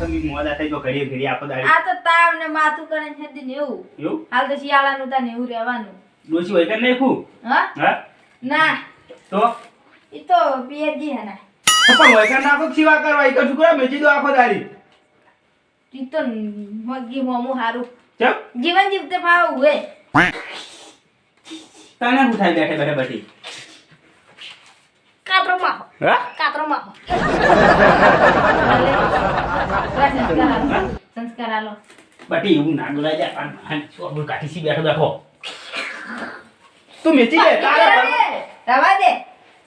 તમે મોડા થઈ તો ઘડીએ ઘડીએ આખો દાડી. આ તો તાવ ને માથું કરે છે ને એવું. એવું? હાલ તો શિયાળાનું તાને એવું રહેવાનું. ડોસી હોય કે નાખું હા? હા? ના. તો? એ તો પિયરજી હે ના. પણ હોય કે નાખો સિવા કરવા? એક જ કરો? મેજી દો આખો દાડી. ઈ તો મગી મોમું હારું. ચમ? જીવન જીવતે ભાવ હોય. તને ઉઠાઈ બેઠે બેઠે બટી કાતરો માહો કાતરો માહો સંસ્કાર આલો. બટી હું ના બોલાય જા પાન પાન ચોબુ કાઠી સી બેઠો બેઠો? તું મેચી દે તારા રવા દે,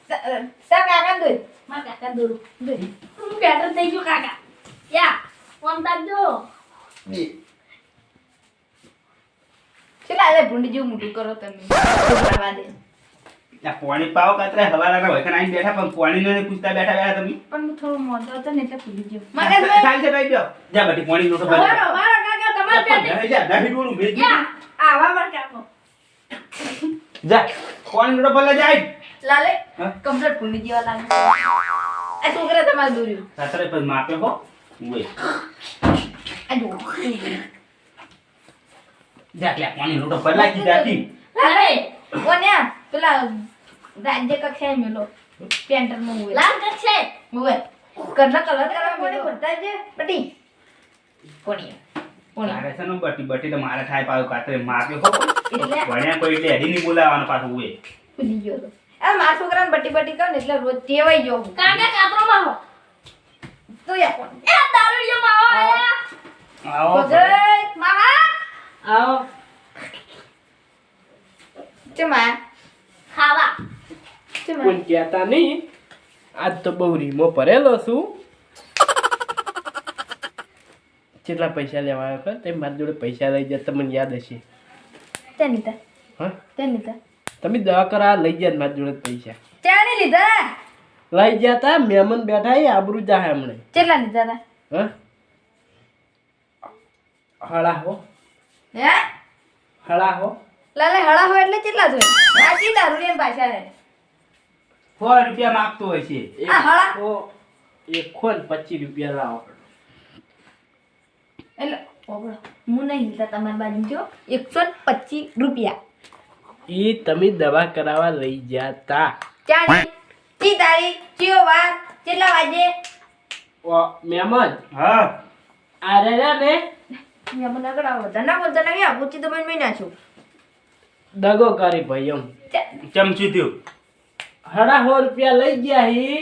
સ- કાકા દૂધ મારા કાકા દોરું. હું બેટર થઈ ગયો કાકા. યા ફોન તાકજો ચલા રે ભૂંડી જેવું મોટું કરો તમે. રવા દે. પાણી પાવ કાતરે હોય કે આઈને બેઠા પણ પાણી ને પૂછતા બેઠા બેઠા તમે? પણ થોડો મોટો હતો ને એટલે ભૂલી ગયો. ચાલ મગજભાઈ છે ભાઈ બ્યો જા બટી પાણી લોટો ભરી મારો મારો કાકા તમાર પેટે જા જા ડોળું મેજી આવા મારા કાકો જા પાણી લોટો ભરલા જાય. લાલે? કમ્પ્લીટ ભૂલી જેવા લાગે આ છોકરા તમાર દોર્યું સાસરે પર માપે હો? ઉએ આ જા લે પાણી લોટો ભરલા કી જાતી લાલે ઓન્યા પેલા રાજ્ય કક્ષાએ મેલો પેન્ટરમાં હોય લાલ કક્ષે હોય કલર કલર કરવા પડે બધા છે બટી કોણી છે ને બટી બટી તો મારે થાય પાછું કાતરે માપે હો એટલે? ભણ્યા કોઈ એટલે હેડી નહીં બોલાવવાનું પાછું ઉએ ભૂલી ગયો તો આ મારા છોકરાને બટી બટી કહું ને એટલે રોજ ટેવાઈ ગયો હું કાકા કાતરો માહો તો યા કોણ એ દારૂડિયો માહો આયા આવો ભગત આવો ચમા કોઈ કહેતા નહીં. આજ તો બહુ રીમો ભરેલો છું. કેટલા પૈસા લેવા આવ્યો તે મારી જોડે પૈસા લઈ જાય તમને યાદ હશે. તેની તા હા? તેની તા તમે દવા કરા લઈ જાય મારી જોડે પૈસા. ચાણી લીધા? લઈ ગયા તા મહેમાન બેઠા એ આબરૂ જાય હમણે. કેટલા લીધા તા? હા? હળા હો. હે? હળા હો. લાલે હળા હો એટલે કેટલા જોઈએ? આજી દારૂ ને પાછા રે સો રૂપિયા માગતો હોય છે. એકસો એકસો ને પચીસ રૂપિયા લાવો. એટલે ઓબળો હું નહીં લીધા તમારી બાજુ જો એકસો પચીસ રૂપિયા. એ તમે દવા કરાવવા લઈ ગયા તા ચાણી ચી તારીખ ચિયો વાર કેટલા વાગે? ઓ, મહેમાન હા. આ રહ્યા ને મેં આગળ આવો. ધના બોલતા નહીં આ પૂછી તમે મહિના છું દગો કરી ભાઈ એમ ચમચી થયું હડા રૂપિયા લઈ ગયા હી.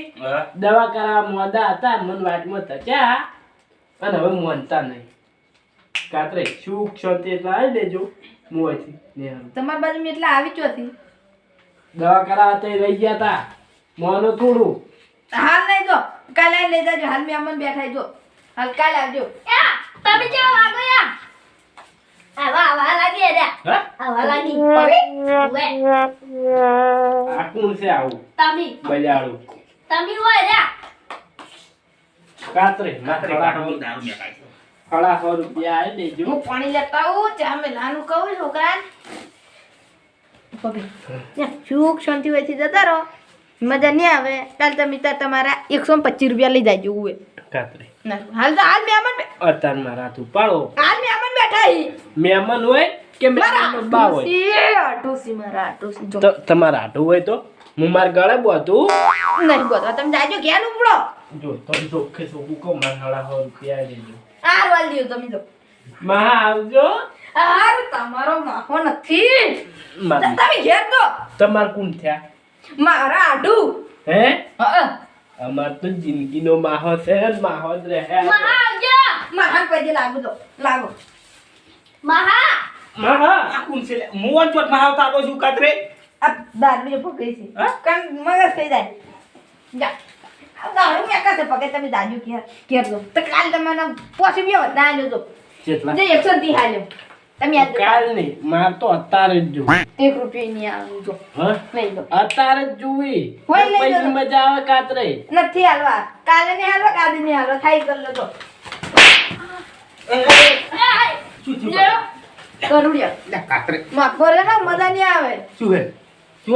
દવા કરાવવા મોદા હતા મન વાટમાં થયા અને હવે મોનતા નહીં. કાતરે સુખ શાંતિ એટલા આવી દેજો મોથી નેહારું. તમારી બાજુ મેં એટલે આવી ચોથી દવા કરાવવા તો લઈ ગયા હતા મોનો થોડું. હાલ નહીં જો કાલે લઈ જાજો. હાલ મેં અમન બેઠા જો. હાલ કાલે આવજો. તમે કેવા લાગો યા? આવા આવા લાગે રે આવા લાગી ઉવે આ કોણ છે આવું. તમે બજાડું. તમે હોય રે. કાતરે રાત્રે કાઢો. દારૂ મેં કાઢ્યો. હળા સો રૂપિયા આવી દેજો હું પાણી લેતા આવું ચા મેલાનું કહું છોકરા ચૂક શાંતિ હોયથી જતા રહો. મજા નહીં આવે. કાલ તમે ત્યાં તમારા એકસો પચીસ રૂપિયા લઈ જાજો ઉવે. કાતરે હાલ તો હાલ મહેમાન અતાર મારા તું પાડો હાલ મહેમાન બેઠા હી. મહેમાન હોય કે મહેમાન બા હોય? આટુસી, આટુસી મારા આટુસી. જો. તમારા હાટું હોય તો? હું મારા ગળે બોતું નહીં બોલવા તમે જાજો ઘેર ઉપડો. જો તો ચોખ્ખે ચોખ્ખું કહું મારા હળા સો રૂપિયા દેજો. હાર વાલ દ્યો તમે આવજો. હાર તમારો માહો નથી. તમે ઘેર તો. તમાર કોણ થયા? મારા આડુ. હે? હા અમાર તો જિંદગીનો માહો છે માહો જ રહે. મહા આવજો. મારા પૈસે લાગુ તો લાગો. મહા. માહા? આ કોણ છે લે? ચોટમાં આવતા આવો છું કાતરે. આ દારૂ જે પકડી છે. હા? કારણ મગજ થઈ જાય. જા. આ દારૂ મેં કાસે પકડે તમે જાજો કે દો તો કાલ તમે પોસી બી હોત ના તો. કેટલા? જે એકસો ત્રીસ હાલ્યો. તમે યાદ કાલ નહીં માર તો અત્યારે જ જો એક રૂપિયા નહીં આવું જો. લઈ લો. અત્યારે જ જોવી હોય લઈ લો. મજા આવે કાતરે નથી હાલવા. કાલે નહીં હાલવા કાલે નહીં હાલવા. થાય કરી લો તો કરુડિયા. લે, કાતરે માફ કરે ને મજા નહીં આવે. શું હે? શું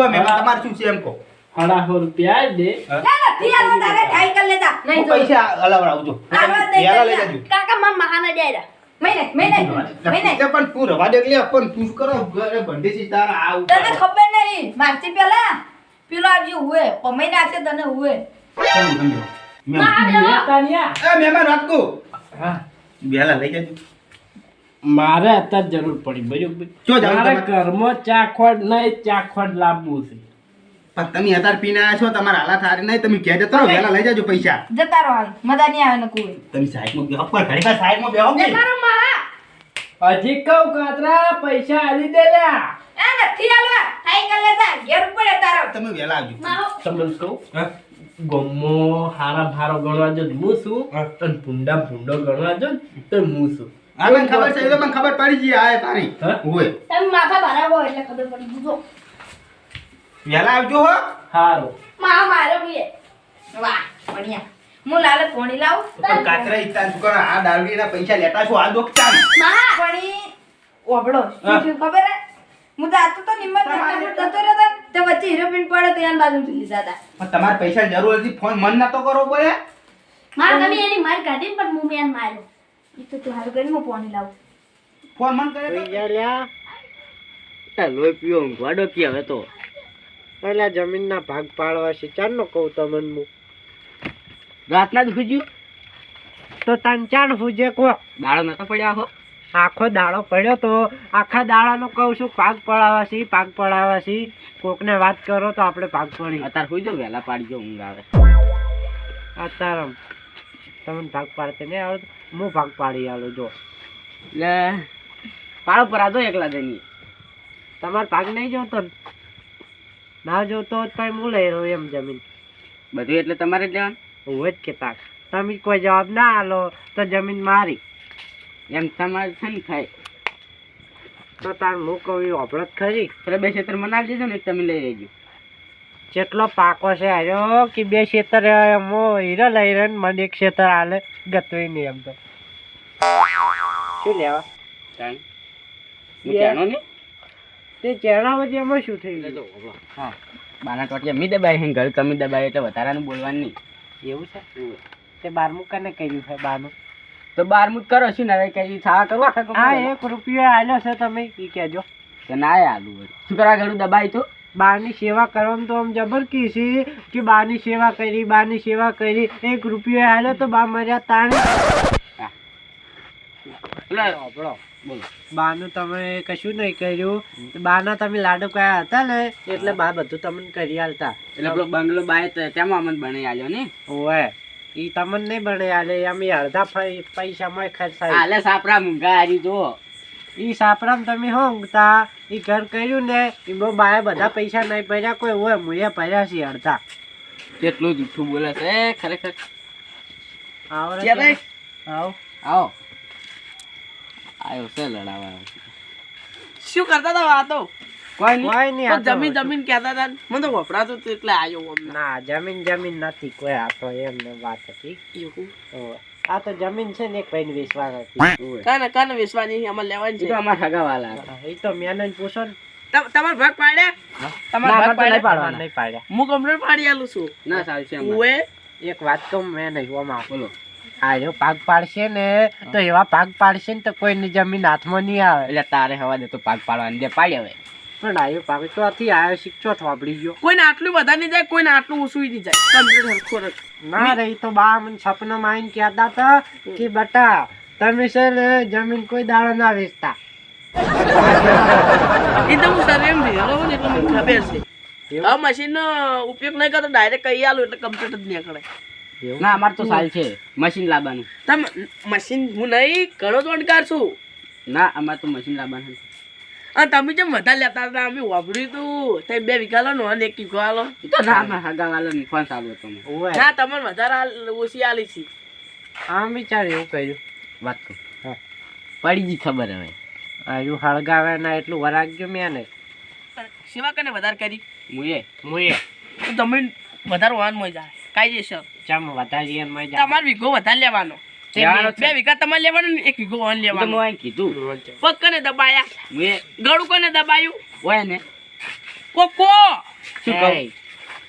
શું છે એમ કહો? અઢારસો રૂપિયા દે. ના પૈસા હલાવડાવજો આલવા જ નહીં વેલા લઈ કરતા. જજો કાકા મારા મહાના ડાયરા મહિને મહિને મહિને તે પણ તું રવા દે એટલે પણ તું કરો ઘરે ભંડીસી તારા આ તને. ખબર નહીં મારતી પેલા? આવજો હુએ પમઈ તને હુએ. મારે અત્યારે જરૂર પડી. બરોબર. ઘરમાં ચાખવડ નહીં ચાખવડ લાવવું છે. પણ તમે અત્યારે પીને આવ્યા છો તમારા હાલા થારી નહીં તમે ક્યાં જતા રહો વેલા લઈ જાજો પૈસા. જતા રહો હાલ મજા નહીં આવે ને કોઈ. તમે સાઈડમાં બેહો પર ઘણી વાર સાઈડમાં બેહો કે? મારો મહા હજી કહું કાતરા પૈસા આલી દે લ્યા. આ નથી આલવા ટ્રાય કરી જા ઘેર ઉપર તારો તમે વેલા આવજો. તમને કહું? હા? ગમો હારા ભારો ગણવા જો હું છું. અને ભૂંડા ભૂંડો ગણવા જો તો હું છું. આ મને ખબર છે એ તો મને ખબર પડી ગઈ આ તારી. હોય તમે માથા ભરાવો એટલે ખબર પડી ગુજો વેલા આવજો હો. હારો. માં મારો બી વાહ બઢિયા. હું લાલે પોણી લાવ? પણ કાતરા ઇતાન શું કરો આ દારૂડીના પૈસા લેતા છો આ દોક ચાલ. માં પોણી ઓબળો. શું ખબર હે? હું જાતો તો નિમત જતો રહ્યો તો તો વચ્ચે હિરોપિન પડે તો એના બાજુ લીધા જાતા પણ તમારે પૈસા જરૂર હતી ફોન મન ના તો કરો બોલે. મારા તમે એની માર કાઢી ને પણ હું મેન માર્યો. ઈ તો તું હારું કરી હું પોણી લાવું. ફોન મન કરે તો. લોહી પીઓ ઊંઘવાડો કે હવે તો. પેલા જમીનના ભાગ પાડવા છે. ચારનો કહું તમને હું રાતના જ ભૂજ્યું તો તન ચાર ભૂજે કો. દાડો નતો પડ્યા હો આખો દાડો પડ્યો તો આખા દાડાનો કહું છું પાક પડાવવા છે પાક પડાવવા છે. કોકને વાત કરો તો આપણે પાક પડી. અત્યારે સુઈ જાઓ વહેલા પાડી ઊંઘ આવે. અત્યારે તમને ભાગ પાડતે નહીં આવડતું હું ભાગ પાડી આવું જો. એટલે પાડો પર એકલા જઈએ તમારે ભાગ નહીં જોતો ને? ના જોતો તો પછી હું લઈ રહ્યો એમ જમીન. બધું એટલે તમારે જ લેવાનું? હું જ કેતા તમે કોઈ જવાબ ના આલો તો જમીન મારી. એમ તમારે છે ને ખાય તો તાર હું કહું અભળત ખરી? એટલે બે ક્ષેત્ર મનાવી દેજો ને તમે લઈ લેજો. જેટલો પાકો છે હાર્યો કે બે ક્ષેત્ર એમ હીરો લઈ રહ્યો ને મને એક ક્ષેત્ર હાલે ગતોય નહીં એમ તો. શું લેવા? જાણો ને તે એમાં શું ગયું? હા. બાના ટોટિયા મી દબાય હે ઘર તમે દબાય એટલે વધારાનું બોલવાનું નહીં. એવું છે? તે બારમું કને કર્યું છે બાનું? તો બારમું જ કરો છું ને હવે કઈ થા કરવા આખા હા એક રૂપિયો આલ્યો છે તમે એ કહેજો. તો ના આલું. શું કરવા ઘણું દબાય તો? બારની સેવા કરવામાં તો આમ જબર છે કે બારની સેવા કરી બારની સેવા કરી એક રૂપિયો આલ્યો તો બા મર્યા તાણે. એટલે આપણો બાનું તમે કશું નહીં કર્યું. બાના તમે લાડુ કયા હતા ને? એટલે બા બધું તમને કરી આલતા. એટલે પેલો બંગલો બાય તો તેમાં અમને બનાવી આલ્યો ને? ઓય ઈ તમને નહીં બને આલે અમે અડધા પૈસામાં ખર્ચાય આલે સાપરા મૂંગા હારી જો ઈ સાપરામ તમે હો ઊંઘતા? ઈ ઘર કર્યું ને ઈ બહુ બાએ બધા પૈસા નહીં ભર્યા કોઈ હોય મુએ ભર્યા છે અડધા. કેટલું જૂઠું બોલે છે ખરેખર. આવો આવો. આવો. આયો છે લડાવા શું કરતા હતા વાતો? કોઈ નહીં. કોઈ નહીં આ તો તો જમીન જમીન કહેતા હતા મને તો વપરાતું હતું એટલે આવ્યો ના જમીન જમીન નથી કોઈ આ તો એમને વાત હતી. એવું. આ તો જમીન છે ને એક ભાઈને વેચવા હતી કાને કાને વેચવાની? અમારે લેવાની છે. તો અમારા સગાવાલા હતા. એ તો મેને પૂછો ને. તમ- તમારે ભાગ પાડ્યા? તમારે ભાગ પાડ્યા? પાડવાના. નહીં પાડ્યા હું કમ્પ્લેટ પાડી આલું છું. ના સારું છે. એક વાત તો મેં નહીં ઓમાં. બોલો. આ પાક પાડશે ને તો એવા પાક પાડશે ને તો કોઈની જમીન હાથમાં નહીં આવે. એટલે તારે હવા દે તો પાક પાડવાની દે પાડી હવે. પણ આયો ભાગ ચોથી આયો શીખચો વાપરી ગયો. કોઈને આટલું વધારે નહીં જાય કોઈને આટલું ઓછું નહીં જાય. કમ્પ્લેટ હરખો ના રહી તો બા મને સપનો માઈન કહેતા હતા કે બટા તમે છે ને જમીન કોઈ દાડો ના વેચતા. એ તો હું સર એમ ભેગો ને એટલે મને ખબર છે. હવે મશીનનો ઉપયોગ નહીં કરતો ડાયરેક્ટ કહી આલું એટલે કમ્પ્લીટ જ નીકળે. ના અમારે તો સાલ છે. મશીન લાવવાનું. તમે મશીન હું નહીં કરો તો અણકાર છું ના અમારે તો મશીન લાવવાનું અને તમે જેમ વધારે લેતા હતા અમે વાપર્યું તું. તમે બે વીઘા લો ને અને એક વીઘો આલો. તો ના અમારા વાલો ફોન ચાલુ હતો ના તમને વધારે ઓછી આલી છે. આમ વિચાર એવું કર્યું. વાત કરું. હા. પડી ગઈ ખબર હવે. આયુ હળગાવે ના એટલું વરાગ્યું મેં ને. સેવા કને વધારે કરી? મુએ. મુએ. તો તમે વધારે વાન મળી જાય. કાયદેસર. ચમ વધારી મય જા તમાર વીઘો વધારે લેવાનો. બે વીઘા તમારે લેવાનો ને એક વીઘો ઓન લેવાનો. મેં કીધું. પગ કને દબાયા? મે ગળું કને દબાયું? હોય ને. કોકો! શું કહું?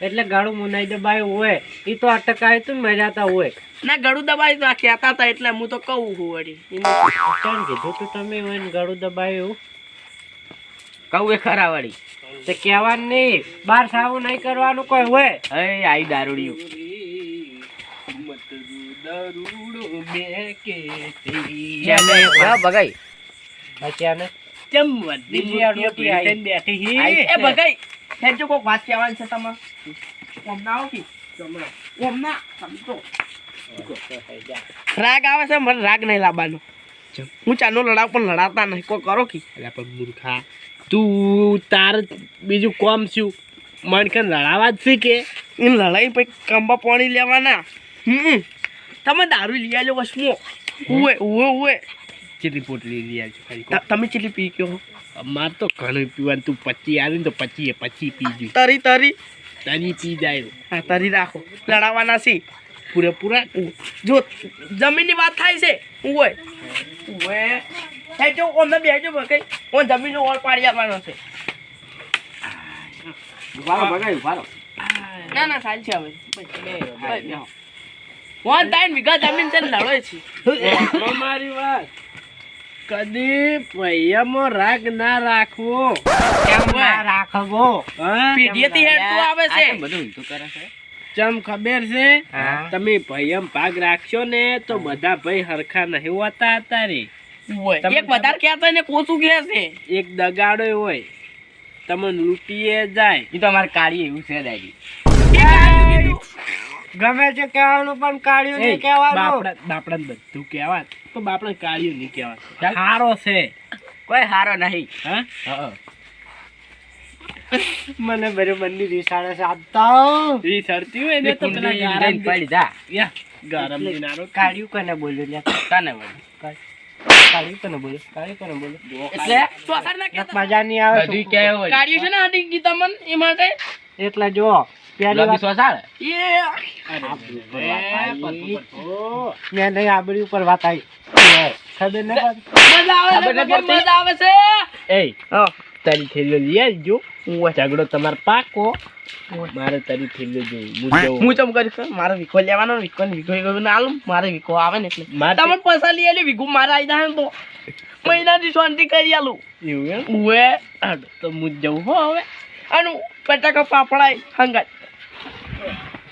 એટલે ગાળું મુનાઈ દબાયું હોય એ તો અટકાય તું મજાતા હોય. ના ગળું દબાઈ તો આ કહેતા હતા એટલે હું તો કહું હું વળી. કીધું તું તમે હોય ને ગળું દબાયું? કહું એ ખરા વળી તે કહેવાનું નહીં બાર સાવું નહીં કરવાનું કોઈ હોય. હે આવી દારૂડિયું રાગ આવે છે મને રાગ નહીં લાવવાનો. હું ચાનો લડાવ પણ લડાતા નહીં. કોઈ કરો કે? મૂર્ખા. તું તાર બીજું કોમ છું મન કે લડાવા જ શીખે. એમ લડાઈ પછી કંબા પાણી લેવાના. હમ. તમે દારૂ લઈ આવ્યો વસમો. ઉવે ઉવે ઉવે. ચીલી પોટલી લઈ આવજો ખાલી તમે ચીલી પી ગયો? અમાર તો ઘણું પીવાનું. તું પચી આવી ને તો પચી પચી પીજું તરી તરી. તરી પી જાય. હા તરી રાખો લડાવાના છે. પૂરેપૂરા? જો જમીનની વાત થાય છે. ઉવે. ઉવે. હે જો ઓમે બેજો ભગાઈ. ઓન જમીનનો ઓર પાડી આપવાનો છે. ઉભારો ભગાઈ ઉભારો. ના ના ચાલ છે હવે. વન ટાઈમ વિગા જમીન તે ને લડો છે. મારી વાત. કદી પૈયામાં રાગ ના રાખવો. કેમ ના રાખવો? હા? હેડ હેડતું આવે છે. બધું ઊંધું કરે છે? ચમ ખબર છે. તમે પૈયમ ભાગ રાખશો ને તો બધા ભાઈ હરખા નહીં હોતા તારી. તમે એક વધારે કહેતા ને કોસું કહે છે? એક દગાડો હોય. તમને લૂંટીએ જાય. એ તો અમારે કાળી એવું છે દાદી. ગમે છે કહેવાનું પણ કાળિયું નહીં કહેવાનું. બાપડા બધું કહેવાત. તો બાપડા કાળિયું નહીં કહેવાત. સારો છે. કોઈ હારો નહીં. હા? હા મને બરોબરની રીસાડે છે આપતા એ હોય ને તો પેલા ગારમ પડી જા. યા ગારમ દિનારો કાઢ્યું કને બોલ્યો લે તને વળી એટલે ચોથાર ના કહેતા મજા નહીં આવે બધું શું? હોય? કાઢ્યું છે ને હાડી ગીતા મન એ માટે? એટલા જો પહેલી વાત એ મેં નહીં આબડી ઉપર વાત આવી. ખબર ન? આવે ખબર છે આવે એ તારી થેલીઓ લઈ આવજો. ઝઘડો તમારો પાકો. મારે તારી થેલીઓ જોઈ. હું. ચમ કરીશ મારે વિખો લેવાનો વિખો ને વીખો ના આલું. મારે વિખો આવે ને એટલે. મારે તમે પૈસા લઈ આવ્યો વીખું મારે આવી જાય ને તો. મહિનાથી શાંતિ કરી આલું. એવું એમ? ઉવે તો હું જઉં હો હવે. અને બટાકા પાપડાય હંગાત.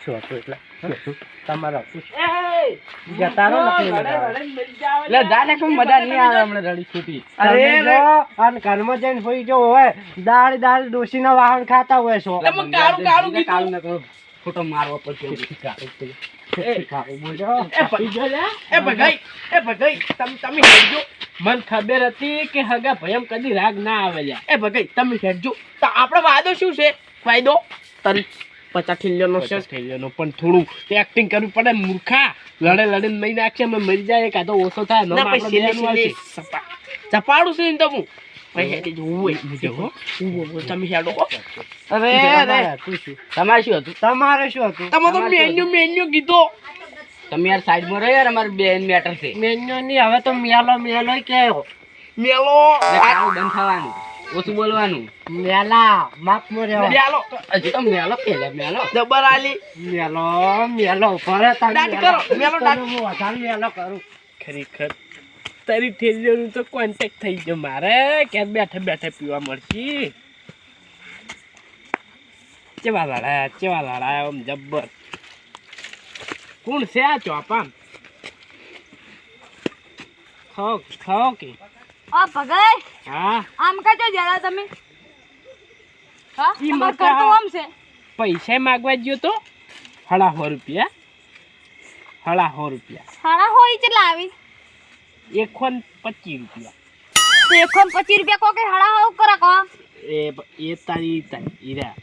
શું હતું એટલે. તમારો જતા રહો નકલી મજા આવે. એટલે જા કોઈ મજા નહીં આવે હમણાં રડી છૂટી. અરે અને ઘરમાં જઈને હોઈ જો હોય દાળ દાળ ડોશીના વાહન ખાતા હોય છો. કાળું કાળું કાળું ફોટો મારવો પડશે ખાવું બોલો. એ ભ- એ ભગાઈ તમે તમે હેડજો. મને ખબર હતી કે હગા ભયમ કદી રાગ ના આવે એ ભગાઈ તમે હેડજો. તો આપણો વાયદો શું છે? ફાયદો? તારી પચાસ ઠિલ્યોનો છે. થઈ પણ થોડું એક્ટિંગ કરવું પડે મૂર્ખા. લડે લડે મરી નાખશે અમે મરી જાય કાં તો ઓછો થાય. ના પછી ચપાડું છે ને તો હું. તમારે શું? તમારે શું હતું? તમારે શું હતું? તમે તો મેન્યુ મેન્યુ કીધો. તમે યાર સાઈડમાં રહો યાર અમારે બેન મેટર છે. મેન્યુ નહીં હવે તો મેલો મેલો? કેવો મેલો બંધ થવાનું. ઓછું બોલવાનું. મેલા માપમાં મેલો. હજી તો મેલો પેલે મેલો. જબર આલી. મેલો મેલો ફરે દાંત કરો, મેલો ડાટ હું વધારે મેલો કરું. ખરેખર તારી ઠેલીઓનું તો કોન્ટેક્ટ થઈ ગયો. મારે ક્યાં બેઠે બેઠે પીવા મળશે. ચેવા લડાયા ચેવા લડાયા આમ જબ્બર. કોણ છે આ ચોપામ? ખાઓ ખાઓ કે. હા? આમ કાચો જરા તમે? હા? તમારું આમ છે? પૈસા માગવા ગયો તો? હળા હો રૂપિયા. હળા હો રૂપિયા. હળા હો કેટલા આવી? એકસો પચીસ રૂપિયા. તો એકસો પચીસ રૂપિયા કોકે હળા હો કરે કહો એ એ તારી તારી ઈરા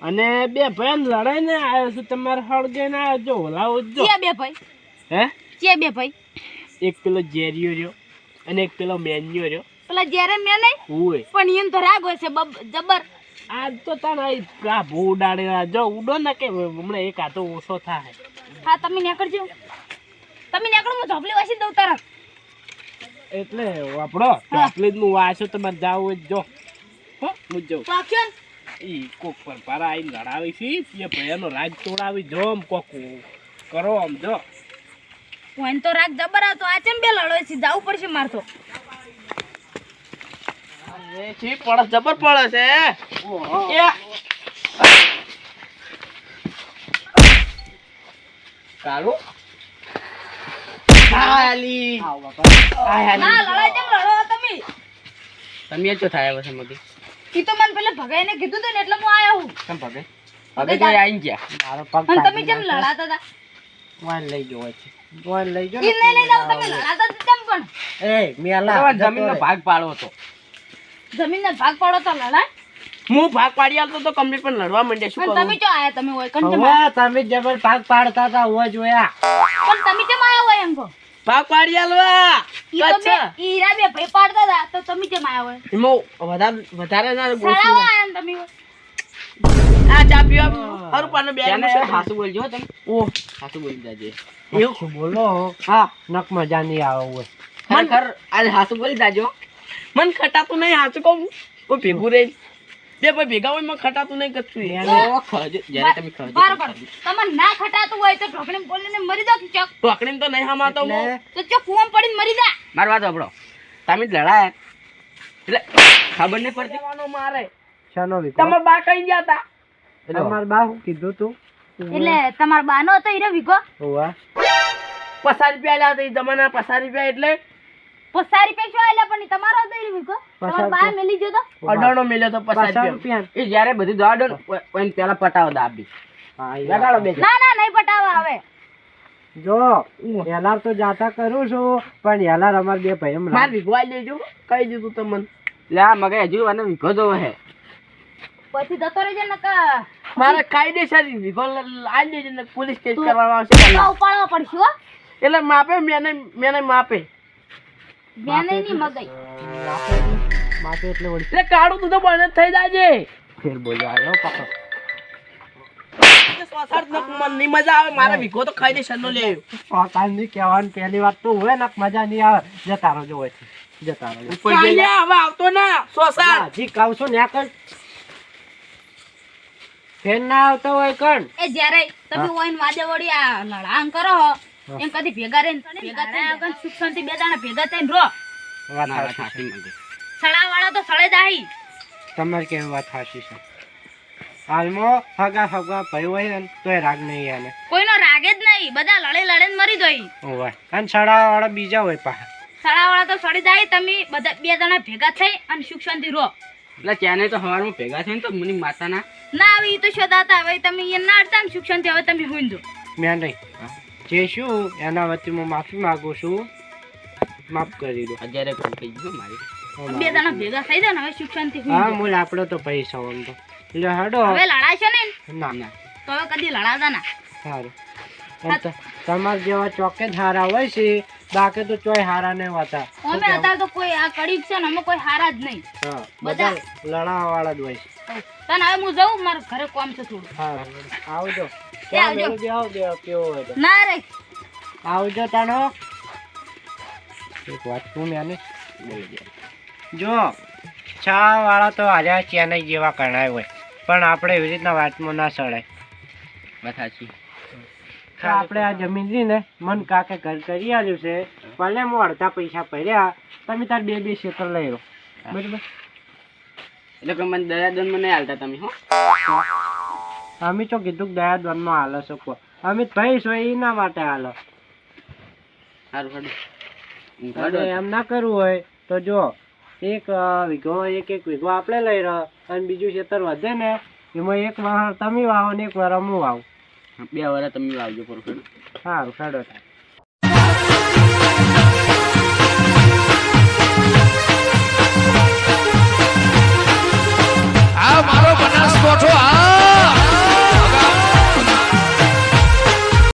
અને બે ભાઈ લડાઈ ને આવ્યો છું તમારે હળગે ને આવ્યો જો ઓલાવો જો બે ભાઈ? હે? ચિયા બે ભાઈ? એક પેલો ઝેરિયો રહ્યો. અને એક પેલો મેન્યુ રહ્યો. પેલા જ્યારે મેં નહીં હોય પણ એમ તો રાગ હોય છે બબ- જબર. આ તો તારા આ ભૂ ઉડાડે જો ઉડો ને કે હમણાં એક આતો ઓછો થાય. હા તમે નીકળજો. તમે નીકળો હું ઝોપલી વાસી દઉં તરત. એટલે વાપરો. જ હું વાંચો તમારે જાવ હોય તો જો. હો જાઉં. ઈ કોક પર પારા આઈને લડાવી છે એ ભયાનો રાજ તોડાવી. જો આમ કોક કરો આમ જો. હું તો રાખ જબર આવતો આ ચમ બે લડો છે જવું પડશે માર તો. એ છી પડે? જબર પડે છે. એ. કાળો હાલી આવ બાપા ના લડાઈ ચમ લડો તમે? તમે જ થાય હવે સમજી. ઈ તો મને પેલે ભગાઈને કીધું તું ને એટલે હું આયો હું. કેમ ભગાઈ ભગાઈ તો આઈ ગયા? મારો પગ તમે છે. લડાતા હતા? વાન લઈ ગયો છે. વાન લઈ જો ઈ લઈ જાવ તમે લડાતા તેમ પણ. એ મેલા જમીનનો ભાગ પાડો તો જમીનનો ભાગ પાડો તો લડાય. હું ભાગ પાડી આલતો તો કમ્પ્લીટ પણ લડવા માંડ્યા શું કરું? તમે જો આયા તમે હોય કંચમ હા તમે જબર ભાગ પાડતા હતા હોવા જોયા. પણ તમે કેમ આયા હોય એમ કો ભાગ પાડી આલવા. કચ્છા ઈરા બે ભાઈ પાડતા હતા તો તમે કેમ આયા હોય. એમાં વધારે વધારે ના આયા તમે હોય. આ ચા પીવા હરું પાને બે. હાસુ બોલજો હો તમે. ઓ. હાસુ બોલી જાજે. એવું? શું બોલો. હા. નક મજા નહીં આવે મન ખરેખર આજે હાસુ બોલી જાજો. મન ખટાતું નહીં હાચું કહું? કોઈ ભેગું રહે બે ભાઈ ભેગા હોય મને ખટાતું નહીં કશું જ્યારે તમે ખજો બરાબર. તમને ના ખટાતું હોય તો ઢોકળી બોલીને મરી જાવ ચક. ઢોકણી તો નહીં હમાતો હું. તો ચક કુવામાં પડીને મરી જા. મારી વાત સાંભળો. તમે જ લડાયા. એટલે ખબર નહીં પડતી. મારે. શાનો વિકો તમાર બા કઈ ગયા તા? એટલે તમાર બા હું કીધું તું? એટલે તમાર બા નો હતો હીરો વિકો ઓવા પસાર રૂપિયા આલ્યા હતા જમાના પસાર રૂપિયા એટલે? પસાર રૂપિયા શું આલ્યા પણ તમારો હતો હીરો વિકો તમાર બા મેલી ગયો તો? અડાણો મેલ્યો તો પસાર રૂપિયા. એ જ્યારે બધું દવા દો ને એને પેલા પટાવો દાબી હા, લગાડો બે ના ના નહીં પટાવા આવે જો એલાર તો જાતા કરું છું પણ એલાર અમાર બે ભાઈ એમ માર ભીગવા લેજો કઈ દીધું તમને લે આ મગે હજુ અને વિખો જો હે. પછી જતો રહેજે ને કા મારે કાયદેસર આલી દેજો ને પોલીસ કેસ કરવામાં આવશે. ઉપાડવા પડશે હો. એટલે માપે મેને મેને માપે. મેને ની મગઈ માપે એટલે વળી. એટલે કાળું તું તો બને થઈ જાજે. ફેર બોલ્યો આવ્યો ની મજા આવે મારા ભીગો તો કાયદેસર નો લે કાલની કહેવાની પહેલી વાત તો હોય ને મજા નહીં આવે. જતા રહો જો હોય જતા રહો ઉપર જે કાલે હવે આવતો ના કહું છું ને કર. ફેર ના આવતો હોય કણ. એ જ્યારે તમે ઓઈન વાદે વળી આ લડાંગ કરો હો એમ કદી ભેગા રહીને ભેગા થઈને આગળ સુખ શાંતિ બે દાણા ભેગા થઈને રો વાત સાચી મગે સડા વાળા તો સડે દાહી. તમારે કેવી વાત હાચી છે? હાલમાં હગા હગા ભાઈ હોય ને તોય રાગ નહીં આને કોઈનો રાગે જ નહીં. બધા લડે લડે ને મરી જાય. હોય અને સળા વાળા બીજા હોય પાછા. સળા વાળા તો સડી જાય તમે બધા બે જણા ભેગા થઈ અને સુખ શાંતિ રો એટલે ત્યાંને તો હવારમાં ભેગા થઈને તો મને માતાના ના આવી તો શોધાતા હવે તમે ના અડતા ને સુખ હવે તમે હુંજો મેં નહીં. જે શું એના વતી હું માફી માંગુ છું. માફ કરી દો. અત્યારે કોણ કહી ગયું મારી? બે દાણા ભેગા થઈ જાય ને હવે શિક્ષણથી હા મૂળ આપણો તો પૈસા આમ તો. એટલે હડો. હવે લડાશો ને? ના. ના. તો હવે કદી લડાતા ના. સારું. તમાર તમારા જેવા ચોકે જ હારા હોય છે બાકી તો ચોય હારા નહીં હોતા. અમે અત્યારે તો કોઈ આ કડી છે ને અમે કોઈ હારા જ નહીં. બધા લડાવા વાળા જ હોય છે. તને હવે હું જઉં મારું ઘરે કામ છે થોડું. હા આવજો. કેવો હોય ના રે. આવજો તાનો. એક વાત તું મેને જો ચા વાળા તો હાલ્યા ચેન્નઈ જેવા કણાય હોય પણ આપણે એવી રીતના વાતમાં ના સડાય વાત સાચી. આપણે આ જમીન ને મન કાકે ઘર કરી આવ્યું છે ભલે હું અડધા પૈસા ભર્યા તમે તાર બે બે ક્ષેત્ર લઈ લો બરાબર? એટલે કે મને દયા દન મને હાલતા તમે હો. અમે તો કીધું કે માં હાલો હાલો કો અમે ભાઈ છો એના માટે હાલો? સારું સારું એમ ના કરવું હોય તો જો એક વીઘો એક એક વીઘો આપણે લઈ રહ્યો અને બીજું ખેતર વધે ને એમાં એક વાર તમે વાવો ને એક વાર હું વાવું. બે વાર તમે વાવજો પર સારું સાડો તાર 我转